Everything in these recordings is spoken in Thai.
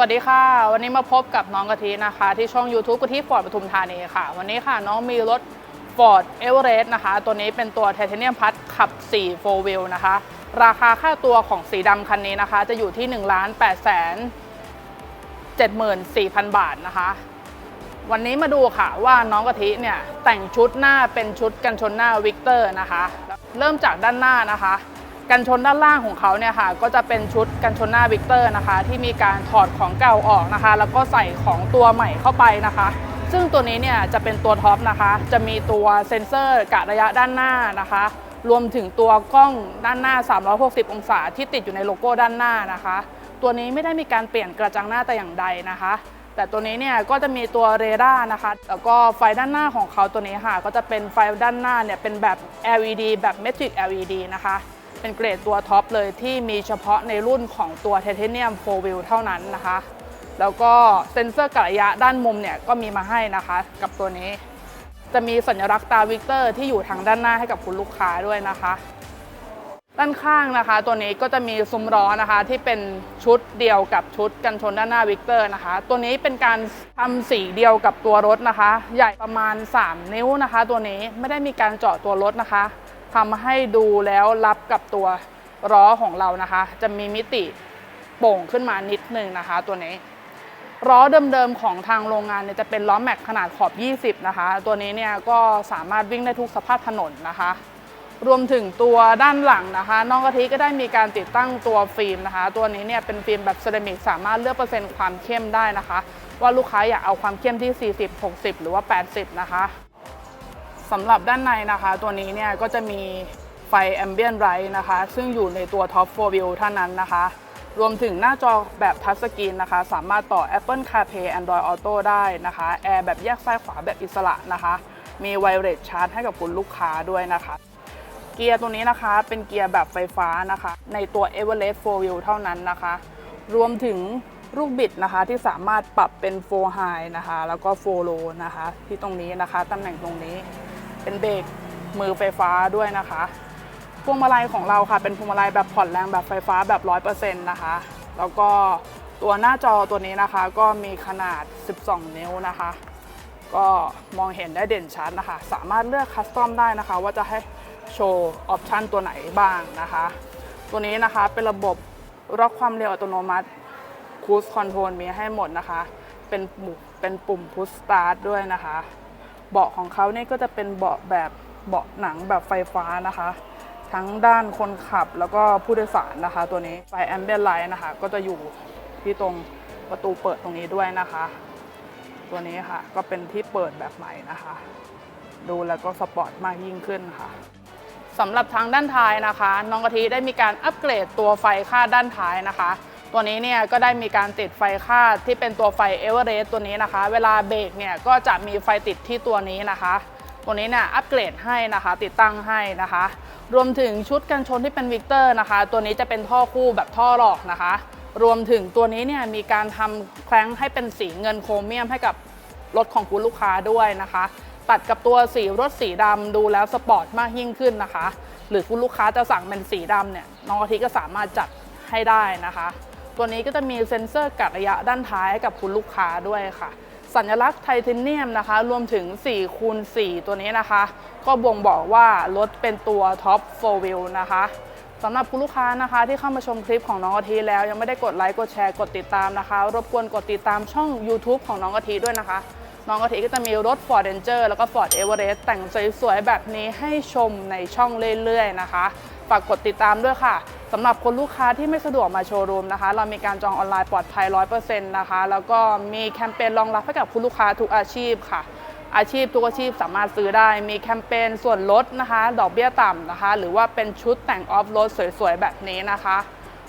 วัสดีค่ะ วันนี้มาพบกับน้องกะทินะคะ ที่ช่อง YouTube กะทิฟอร์ดปทุมธานีค่ะ วันนี้ค่ะน้องมีรถ Ford e v e r e s t นะคะ ตัวนี้เป็นตัวไทเทเนียมพัดขับ 4 4 wheel นะคะ ราคาค่าตัวของสีดำคันนี้นะคะ จะอยู่ที่ 1 8 7 74,000 บาทนะคะ วันนี้มาดูค่ะว่าน้องกะทิเนี่ยแต่งชุดหน้าเป็นชุดกันชนหน้าวิกเตอร์นะคะ เริ่มจากด้านหน้านะคะ กันชนด้านล่างของเขาเนี่ยค่ะก็จะเป็นชุดกันชนหน้าวิกเตอร์นะคะ ที่มีการถอดของเก่าออกนะคะ แล้วก็ใส่ของตัวใหม่เข้าไปนะคะ ซึ่งตัวนี้เนี่ยจะเป็นตัวท็อปนะคะ จะมีตัวเซ็นเซอร์กะระยะด้านหน้านะคะ รวมถึงตัวกล้องด้านหน้า 360 องศาที่ติดอยู่ในโลโก้ด้านหน้านะคะ ตัวนี้ไม่ได้มีการเปลี่ยนกระจังหน้าแต่อย่างใดนะคะแต่ตัวนี้เนี่ยก็จะมีตัวเรดาร์นะคะ แล้วก็ไฟด้านหน้าของเขาตัวนี้ค่ะ ก็จะเป็นไฟด้านหน้าเนี่ยเป็นแบบ LED แบบ Matrix LED นะคะ เป็นเกรดตัวท็อปเลยที่มีเฉพาะในรุ่นของตัวไทเทเนียม4 wheel เท่านั้นนะคะ แล้วก็เซ็นเซอร์กะระยะด้านมุมเนี่ยก็มีมาให้นะคะ กับตัวนี้ จะมีสัญลักษณ์ตาวิกเตอร์ที่อยู่ทางด้านหน้าให้กับคุณลูกค้าด้วยนะคะ ด้านข้างนะคะ ตัวนี้ก็จะมีซุ้มล้อนะคะ ที่เป็นชุดเดียวกับชุดกันชนด้านหน้าวิกเตอร์นะคะ ตัวนี้เป็นการทำสีเดียวกับตัวรถนะคะ ใหญ่ประมาณ 3 นิ้วนะคะ ตัวนี้ไม่ได้มีการเจาะตัวรถนะคะ ทำให้ดูแล้วรับกับตัวล้อของเรานะคะ จะมีมิติโป่งขึ้นมานิดนึงนะคะ ตัวนี้ล้อเดิมๆของทางโรงงานเนี่ยจะเป็นล้อแม็กขนาดขอบ 20 นะคะ ตัวนี้เนี่ยก็สามารถวิ่งได้ทุกสภาพถนนนะคะ รวมถึงตัวด้านหลังนะคะ น้องกะทิก็ได้มีการติดตั้งตัวฟิล์มนะคะ ตัวนี้เนี่ยเป็นฟิล์มแบบเซรามิกสามารถเลือกเปอร์เซ็นต์ความเข้มได้นะคะ ว่าลูกค้าอยากเอาความเข้มที่ 40 60 หรือว่า 80 นะคะ สำหรับด้านในนะคะ ตัวนี้เนี่ยก็จะมีไฟแอมเบียนไรท์นะคะ ซึ่งอยู่ในตัว Top 4 View เท่านั้นนะคะ รวมถึงหน้าจอแบบทัชสกรีนนะคะ สามารถต่อ Apple CarPlay Android Auto ได้นะคะแอร์แบบแยกซ้ายขวาแบบอิสระนะคะ มีไวเลสชาร์จให้กับคุณลูกค้าด้วยนะคะเกียร์ตัวนี้นะคะเป็นเกียร์แบบไฟฟ้านะคะ ในตัว e v e r e s t 4 Wheel เท่านั้นนะคะ รวมถึงลูกบิดนะคะที่สามารถปรับเป็น 4 High นะคะ แล้วก็ 4 Low นะคะ ที่ตรงนี้นะคะตำแหน่งตรงนี้ เป็นเบรกมือไฟฟ้าด้วยนะคะพวงมาลัยของเราค่ะ เป็นพวงมาลัยแบบผ่อนแรงแบบไฟฟ้าแบบ 100%นะคะ แล้วก็ตัวหน้าจอตัวนี้นะคะ ก็มีขนาด 12 นิ้วนะคะ ก็มองเห็นได้เด่นชัดนะคะ สามารถเลือกคัสตอมได้นะคะ ว่าจะให้โชว์ออปชันตัวไหนบ้างนะคะ ตัวนี้นะคะเป็นระบบล็อกความเร็วอัตโนมัติคูสคอนโทรลมีให้หมดนะคะ เป็นปุ่มเป็นปุ่มพุชสตาร์ทด้วยนะคะ เบาะของเขาเนี่ยก็จะเป็นเบาะแบบเบาะหนังแบบไฟฟ้านะคะ ทั้งด้านคนขับแล้วก็ผู้โดยสารนะคะ ตัวนี้ไฟแอมเบียนไลท์นะคะ ก็จะอยู่ที่ตรงประตูเปิดตรงนี้ด้วยนะคะ ตัวนี้ค่ะก็เป็นที่เปิดแบบใหม่นะคะ ดูแล้วก็สปอร์ตมากยิ่งขึ้นค่ะสำหรับทางด้านท้ายนะคะ น้องกะทิได้มีการอัปเกรดตัวไฟคาดด้านท้ายนะคะ ตัวนี้เนี่ยก็ได้มีการติดไฟคาดที่เป็นตัวไฟเอเวอเรสต์ตัวนี้นะคะ เวลาเบรกเนี่ยก็จะมีไฟติดที่ตัวนี้นะคะ ตัวนี้เนี่ยอัปเกรดให้นะคะ ติดตั้งให้นะคะ รวมถึงชุดกันชนที่เป็นวิกเตอร์นะคะ ตัวนี้จะเป็นท่อคู่แบบท่อหลอกนะคะ รวมถึงตัวนี้เนี่ยมีการทำแคร้งให้เป็นสีเงินโครเมียมให้กับรถของคุณลูกค้าด้วยนะคะ ตัดกับตัวสีรถสีดำดูแล้วสปอร์ตมากยิ่งขึ้นนะคะ หรือคุณลูกค้าจะสั่งเป็นสีดำเนี่ยน้องกะทิก็สามารถจัดให้ได้นะคะ ตัวนี้ก็จะมีเซ็นเซอร์กัดระยะด้านท้ายให้กับคุณลูกค้าด้วยค่ะ สัญลักษณ์ไทเทเนียมนะคะ รวมถึง4คูณ4ตัวนี้นะคะ ก็บ่งบอกว่ารถเป็นตัวท็อป4 wheel นะคะสำหรับคุณลูกค้านะคะที่เข้ามาชมคลิปของน้องกะทิแล้ว ยังไม่ได้กดไลค์กดแชร์กดติดตามนะคะ รบกวนกดติดตามช่อง YouTube ของน้องกะทิด้วยนะคะ น้องกะทิก็จะมีรถ Ford Ranger แล้วก็ Ford Everest แต่งสวยๆแบบนี้ให้ชมในช่องเรื่อยๆนะคะฝากกดติดตามด้วยค่ะ สำหรับคนลูกค้าที่ไม่สะดวกมาโชว์รูมนะคะ เรามีการจองออนไลน์ปลอดภัย 100%นะคะ แล้วก็มีแคมเปญรองรับให้กับคุณลูกค้าทุกอาชีพค่ะ อาชีพทุกอาชีพสามารถซื้อได้ มีแคมเปญส่วนลดนะคะ ดอกเบี้ยต่ำนะคะ หรือว่าเป็นชุดแต่งออฟโรดสวยๆ แบบนี้นะคะ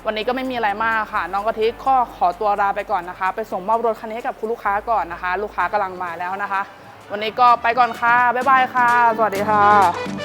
วันนี้ก็ไม่มีอะไรมากค่ะ น้องกะทิข้อขอตัวลาไปก่อนนะคะ ไปส่งมอบรถคันนี้ให้กับคุณลูกค้าก่อนนะคะ ลูกค้ากำลังมาแล้วนะคะ วันนี้ก็ไปก่อนค่ะบ๊ายบายค่ะ สวัสดีค่ะ